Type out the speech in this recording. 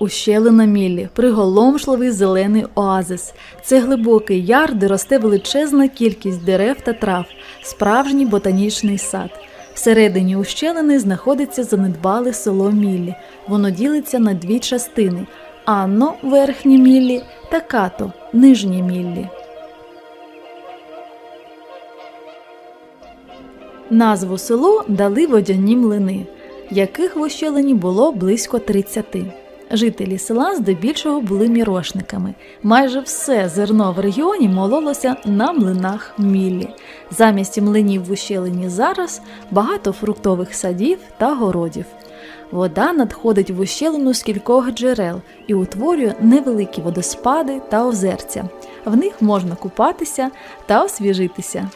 Ущелина Міллі – приголомшливий зелений оазис. Це глибокий яр, де росте величезна кількість дерев та трав, справжній ботанічний сад. Всередині ущелини знаходиться занедбале село Міллі. Воно ділиться на дві частини: Анно верхні Міллі та Като нижні Міллі. Назву село дали водяні млини, яких в ущелині було близько 30. Жителі села здебільшого були мірошниками. Майже все зерно в регіоні мололося на млинах міллі. Замість млинів в ущелині зараз багато фруктових садів та городів. Вода надходить в ущелину з кількох джерел і утворює невеликі водоспади та озерця. В них можна купатися та освіжитися.